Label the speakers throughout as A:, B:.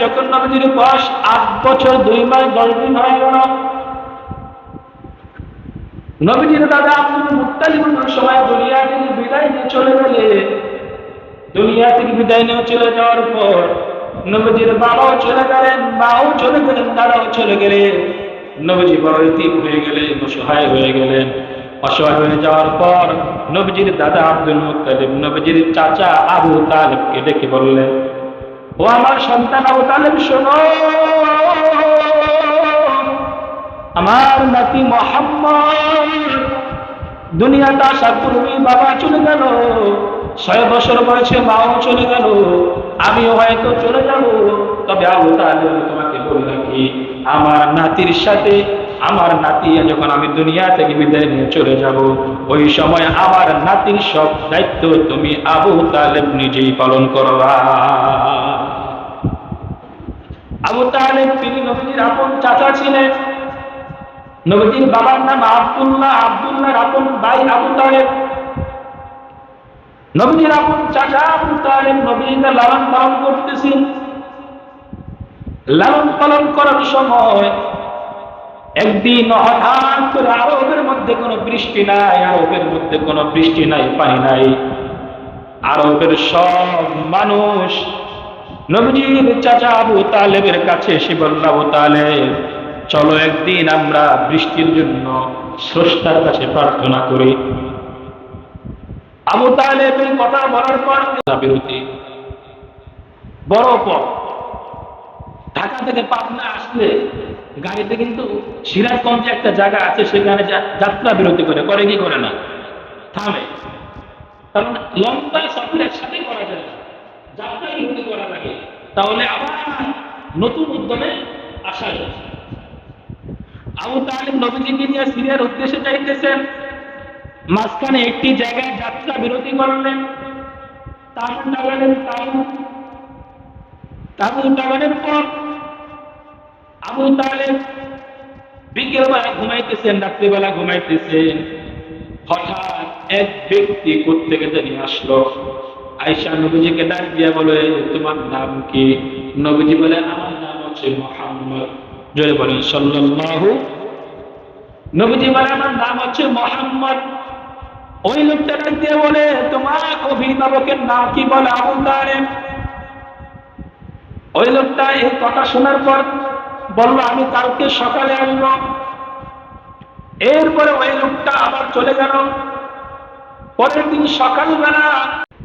A: যখন নবীজির বয়স আট বছর, দুই মাস, দশ দিন হয়ে গেল। নবীজির দাদা আব্দুল মুত্তালিব সময় দুনিয়া থেকে বিদায় নিয়ে চলে গেলে। দুনিয়া থেকে বিদায় নিয়ে চলে যাওয়ার পর নবীজির বাবাও চলে গেলেন, মাও চলে গেলেন, দাদাও চলে গেলেন। নবীজি বড় ইতিম হয়ে গেলেন, অসহায় হয়ে গেলেন। অসহায় হয়ে যাওয়ার পর নবীজির দাদা আব্দুল মুত্তালিব, নবীজির চাচা আবু তালেবকে ডেকে বললেন ও আমার সন্তান আবু তালেব, শোনো। আমার নাতি মোহাম্মদ দুনিয়াটা আসার পূর্বেই বাবা চলে গেল, ছয় বছর বয়সে মাও চলে গেল, আমিও হয়তো চলে যাব। তবে আবু তাহলে তোমাকে বলে রাখি, আমার নাতির সাথে আমার নাতি যখন আমি দুনিয়া থেকে বিদায় নিয়ে চলে যাব, ওই সময় আমার নাতির সব দায়িত্ব তুমি আবু তালেব নিজেই পালন করবা। আবু তালেব, তিনি নবীজির আপন চাচা ছিলেন। নবীজির বাবার নাম আব্দুল্লাহ, আব্দুল্লাহর আপন ভাই আবু তালেব। নবীজির আপন চাচা আবু তালেব নবীজিকে লালন পালন করতেছেন। লালন পালন করার সময় একদিন হঠাৎ করে আরবের মধ্যে কোনো বৃষ্টি নাই, আরবের মধ্যে কোনো বৃষ্টি নাই, পানি নাই। আরবের সব মানুষ নবীজির চাচা আবু তালেবের কাছে এসে বলল, আবু তালেব, চলো একদিন আমরা বৃষ্টির জন্য স্রষ্টার কাছে প্রার্থনা করি। আবু তালেবের কথা বলার পর বিরতি। বড় পথ। ঢাকা থেকে পাবনা আসলে গাড়িতে কিন্তু সিরাজগঞ্জে একটা জায়গা আছে, সেখানে যাত্রা বিরতি করে। করে কি করে না? থামে। কারণ লম্বা সফর সাথে করা যায় না। যাত্রা বিরতি করা লাগে তাহলে আবার নতুন উদ্যমে আসা যায়। আবু তালিম নবীজিকে নিয়ে সিরিয়ার উদ্দেশ্যে যাইতেছেন। মাঝখানে একটি জায়গায় যাত্রা বিরতি করলেন। তাবু টাগালেন তাবু তাবু পর আবু তালেব বিকেলবেলা ঘুমাইতেছেন, রাত্রিবেলা ঘুমাইতেছেন। হঠাৎ এক ব্যক্তি কোথেকে জানি আসলো। আয়সা নবীজিকে ডাক দিয়া বলে, তোমার নাম কি? নবীজি বলে, আমার নাম হচ্ছে মোহাম্মদ। জোরে বলেন, সাল্লাল্লাহু নবীজি বলে, আমার নাম হচ্ছে মোহাম্মদ। ওই লোকটা ডাক দিয়ে বলে, তোমার অভিভাবকের নাম কি? বলে, আবু তালেব। ওই লোকটা এই কথা শোনার পর বলল, আমি কালকে সকালে আসব। এরপরে ওই লোকটা আবার চলে গেল। পরের দিন সকালবেলা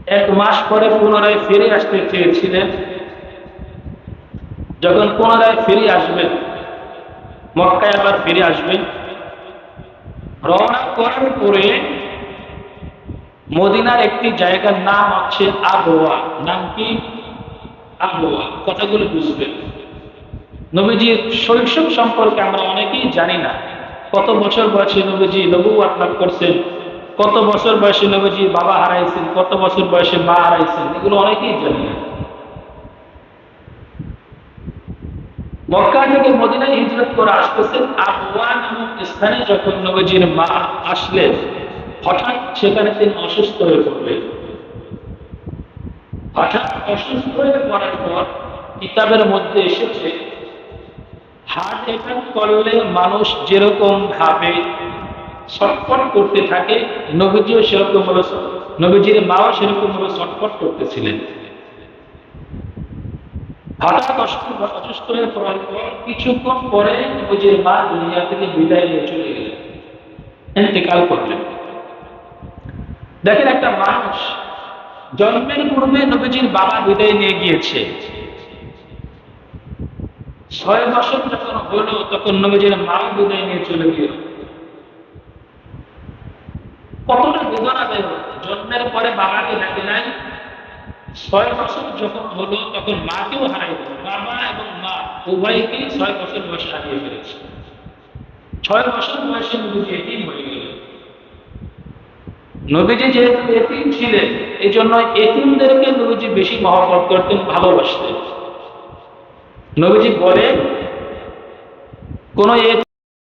A: এক মাস পরে পুনরায় ফিরে আসতে চেয়েছিলেন। যখন পুনরায় ফিরে আসবেন মক্কায় আবার ফিরে আসবেন রওনা করার পরে মদিনার একটি জায়গার নাম হচ্ছে আবহাওয়া নাম কি? আবহাওয়া কথাগুলো বুঝবেন। নবীজির শৈশব সম্পর্কে আমরা অনেকেই জানি না। কত বছর বয়সে নবীজি নবু লাভ করছেন? কত বছর বয়সে নবীজি বাবা হারাইছেন? কত বছর বয়সে মা হারাইছেন? এগুলো অনেকেই জানি না। মক্কা থেকে মদিনায় হিজরত করে আসতেছেন আবওয়া নামক স্থানে যখন নবীজির মা আসলেন, হঠাৎ সেখানে তিনি অসুস্থ হয়ে পড়লেন। হঠাৎ অসুস্থ হয়ে পড়ার পর কিতাবের মধ্যে এসেছে হার্ট অ্যাটাক করলে মানুষ যেরকম ভাবে ছটফট করতে থাকে, নবীজিও সেরকম হলো নবীজির মাও সেরকম হলো ছটফট করতেছিলেন। হঠাৎ অসুস্থ হয়ে পড়ার পর কিছুক্ষণ পরে নবীজির মা দুনিয়া থেকে বিদায় নিয়ে চলে গেলেন। ইন্তেকাল করলেন। দেখেন একটা মানুষ জন্মের পূর্বে নবীজির বাবা বিদায় নিয়ে গিয়েছে। ছয় বছর যখন হলো, তখন নবীজির মা বিদায় নিয়ে চলে গেল। কতটা বেদনা দেয় জন্মের পরে বাবাকে ডাকে নাই। ছয় বছর যখন হলো, তখন মাকেও হারাই বাবা এবং মা উভয়কেই ছয় বছর বয়সে হারিয়ে ফেলেছে। ছয় বছর বয়সে নবীজি এটিম হয়ে গেল নবীজি যেহেতু এতিম ছিলেন এই জন্য এতিমদেরকে নবীজি বেশি মহব্বত করতেন, ভালোবাসতেন। নবীজি বলে কোন